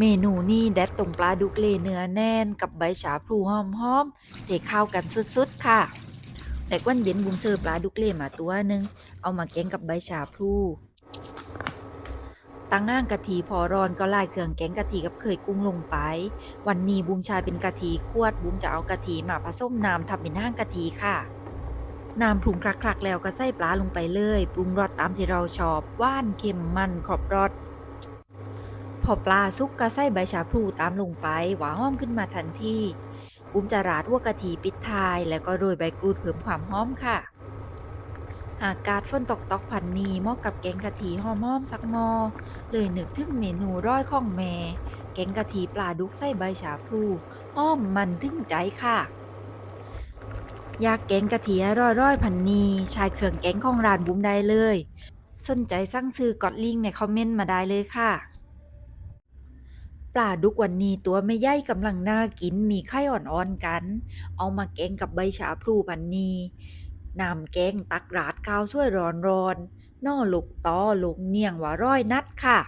เมนูนี้แดดตรงปลาดุกเลเนื้อแน่นกับใบฉาพลูหอมๆเทเข้ากันสุดๆค่ะ แต่วันเย็นบุมเสิร์ฟปลาดุกเลมาตัวหนึ่งเอามาแกงกับใบฉาพลูตั้งง่างกะทิพอร้อนก็ลายเครื่องแกงกะทิกับเคยกุ้งลงไป วันนี้บุมชายเป็นกะทิขวดบุมจะเอากะทิมาผสมน้ำทำเป็นห้างกะทิค่ะน้ำปรุงคลักๆ แล้วก็ใส่ปลาลงไปเลย ปรุงรสตามที่เราชอบว่านเค็มมันครบรส พอปลาสุกก็ใส่ใบชาพลูตามลงไป หวานหอมขึ้นมาทันทีบุ้มจะราดหัวกะทิปิดท้าย แล้วก็โรยใบกรูดเพิ่มความหอมค่ะ อากาศฝนตกตอกพันนีเหมาะกับแกงกะทิหอมๆสักมอ เลยนึกถึงเมนูร้อยของแม่ แกงกะทิปลาดุกใส่ใบชาพลูหอมมันถึงใจค่ะอยากแกงกะทิร้อยๆพันนีชายเครื่องแกงของร้านบุ้มได้เลย สนใจสั่งซื้อกดลิงก์ในคอมเมนต์มาได้เลยค่ะ ปลาดุกวันนี้ตัวไม่ใหญ่กำลังน่ากินมีไข่อ่อนๆกัน เอามาแกงกับใบชาพลูบันนีนำแกงตักราดข้าวสวยร้อนๆน่อลูกตอลูกเนียงว่าร้อยนัดค่ะ